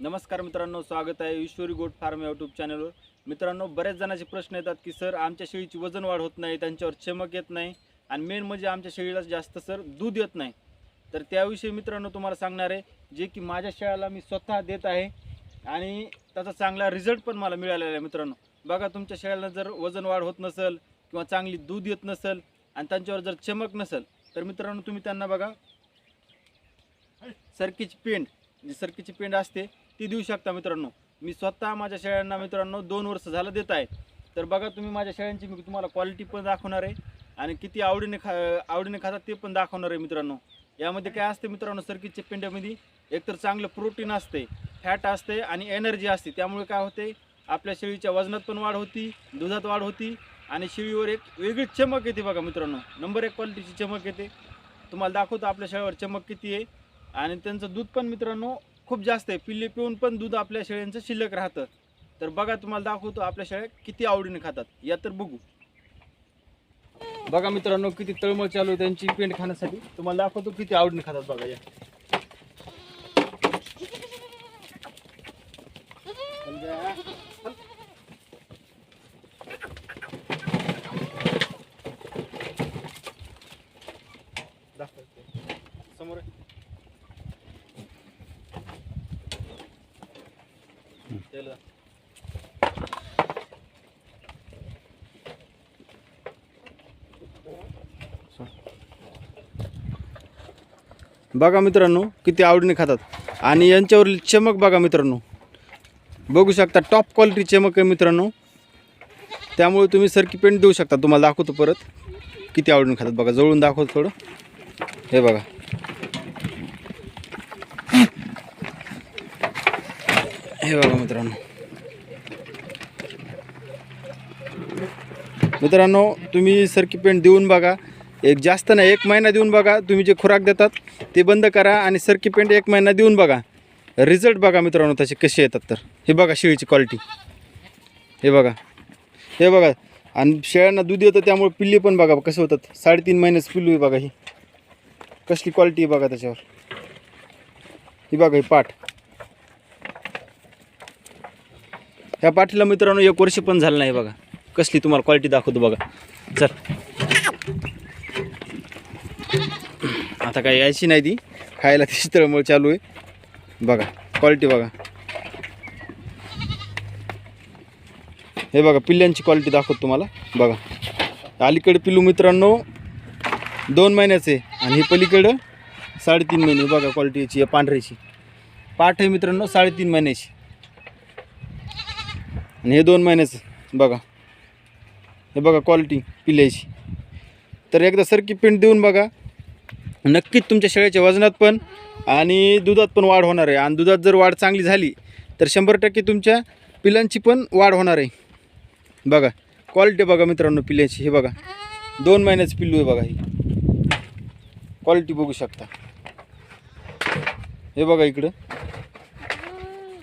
नमस्कार मित्रांनो स्वागत आहे ईश्वरी गोट फार्म यूट्यूब चॅनलवर मित्रांनो बऱ्याच जणांचे प्रश्न येतात की सर आमच्या शेळीची वजन वाढ होत नाही त्यांच्यावर चमक येत नाही आणि मेन म्हणजे आमच्या शेळीला जास्त सर दूध येत नाही. तर त्याविषयी मित्रांनो तुम्हाला सांगणार आहे जे की माझ्या शेळ्याला मी स्वतः देत आहे आणि त्याचा चांगला रिझल्ट पण मला मिळालेला आहे मित्रांनो. बघा तुमच्या शेळ्याला जर वजन वाढ होत नसेल किंवा चांगली दूध येत नसेल आणि त्यांच्यावर जर चमक नसेल तर मित्रांनो तुम्ही त्यांना बघा. सरकीची पेंड जी म्हणजे सरकीची पेंड असते ती देऊ शकता मित्रांनो. मी स्वतः माझ्या शेळ्यांना मित्रांनो दोन वर्ष झालं देत आहे. तर बघा तुम्ही माझ्या शेळ्यांची मी तुम्हाला क्वालिटी पण दाखवणार आहे आणि किती आवडीने खा आवडीने खातात ते पण दाखवणार आहे मित्रांनो. यामध्ये काय असते मित्रांनो सरकीच्या पेंड्यामध्ये एकतर चांगलं प्रोटीन असते फॅट असते आणि एनर्जी असते. त्यामुळे काय होते आपल्या शेळीच्या वजनात पण वाढ होती दुधात वाढ होती आणि शेळीवर एक वेगळी चमक येते बघा मित्रांनो. नंबर एक क्वालिटीची चमक येते. तुम्हाला दाखवतो आपल्या शेळीवर चमक किती आहे आणि त्यांचं दूध पण मित्रांनो खूप जास्त आहे. पिल्ले पिऊन पण दूध आपल्या शेळ्यांचं शिल्लक राहतं. तर बघा तुम्हाला दाखवतो आपल्या शेळ्या किती आवडीने खातात. या तर बघू. बघा मित्रांनो किती तळमळ चालू आहे त्यांची पेंड खाण्यासाठी. तुम्हाला दाखवतो किती आवडीने खातात बघा या. दाखवतो. समोर आहे. बघा मित्रांनो किती आवडीने खातात. आणि यांच्यावरील चमक बघा मित्रांनो. बघू शकता टॉप क्वालिटी चमक आहे मित्रांनो. त्यामुळे तुम्ही सरकी पेंट देऊ शकता. तुम्हाला दाखवतो परत. किती आवडीने खातात बघा. जवळून दाखवतो थोडं. हे बघा. हे बघा मित्रांनो. मित्रांनो तुम्ही सरकी पेंट देऊन बघा. एक जास्त नाही एक महिना देऊन बघा. तुम्ही जे खुराक देतात ते बंद करा आणि सरकी पेंट एक महिना देऊन बघा. रिझल्ट बघा मित्रांनो त्याचे कसे येतात तर. हे बघा शेळीची क्वालिटी हे बघा. हे बघा. आणि शेळ्यांना दूध येतं त्यामुळे पिल्ली पण बघा कसं होतात. साडेतीन महिन्याच पिल्लू आहे बघा ही. कसली क्वालिटी आहे बघा त्याच्यावर. ही बघा ही पाठ. ह्या पाठीला मित्रांनो एक वर्ष पण झालं नाही बघा. कसली तुम्हाला क्वालिटी दाखवतो बघा. चल. आता काय यायची नाही ती. खायला ती तळमळ चालू आहे. बघा क्वालिटी बघा. हे बघा पिल्ल्यांची क्वालिटी दाखवतो तुम्हाला. बघा. अलीकडे पिल्लू मित्रांनो दोन महिन्याचे आणि हे पलीकडं साडेतीन महिने बघा क्वालिटीची या पांढऱ्याची. पाठ आहे मित्रांनो साडेतीन महिन्याची. आणि हे दोन महिन्याचं बघा. हे बघा क्वालिटी पिल्याची. तर एकदा सरकी पेंट देऊन बघा. नक्कीच तुमच्या शेळ्याच्या वजनात पण आणि दुधात पण वाढ होणार आहे. आणि दुधात जर वाढ चांगली झाली तर शंभर टक्के तुमच्या पिलांची पण वाढ होणार आहे. बघा क्वालिटी बघा मित्रांनो पिल्याची. हे बघा दोन महिन्याचं पिल्लू आहे बघा ही. क्वालिटी बघू शकता. हे बघा इकडं.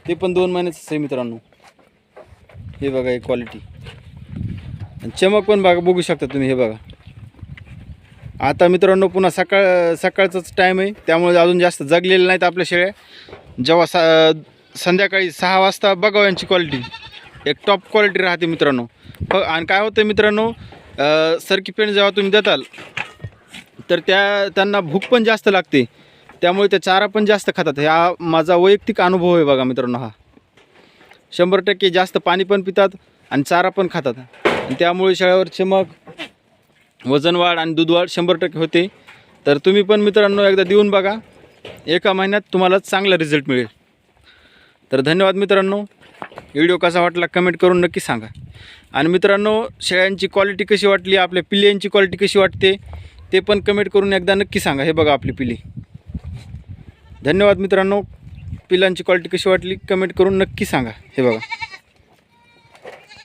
ते पण दोन महिन्याचंच आहे मित्रांनो. हे बघा ही क्वालिटी आणि चमक पण बघा बघू शकता तुम्ही हे बघा. आता मित्रांनो पुन्हा सकाळ सकाळचाच टाईम आहे. त्यामुळे अजून जास्त जगलेले नाहीत आपल्या शेळ्या. जेव्हा सा संध्याकाळी सहा वाजता बघावं यांची क्वालिटी एक टॉप क्वालिटी राहते मित्रांनो. फ आणि काय होतं मित्रांनो सरकी पेंट जेव्हा तुम्ही देताल तर त्या त्यांना भूक पण जास्त लागते. त्यामुळे त्या चारा पण जास्त खातात. हा माझा वैयक्तिक अनुभव आहे बघा मित्रांनो हा. शंभर टक्के जास्त पाणी पण पितात आणि चारा पण खातात. आणि त्यामुळे शेळ्यावर चमक वजन वाढ आणि दूध वाढ शंभर टक्के होते. तर तुम्ही पण मित्रांनो एकदा देऊन बघा. एका महिन्यात तुम्हाला चांगला रिझल्ट मिळेल. तर धन्यवाद मित्रांनो. व्हिडिओ कसा वाटला कमेंट करून नक्की सांगा. आणि मित्रांनो शेळ्यांची क्वालिटी कशी वाटली आपल्या पिल्ल्यांची क्वालिटी कशी वाटते ते पण कमेंट करून एकदा नक्की सांगा. हे बघा आपली पिली. धन्यवाद मित्रांनो. पिलांची क्वालिटी कशी वाटली? कमेंट करून नक्की सांगा. हे बघा.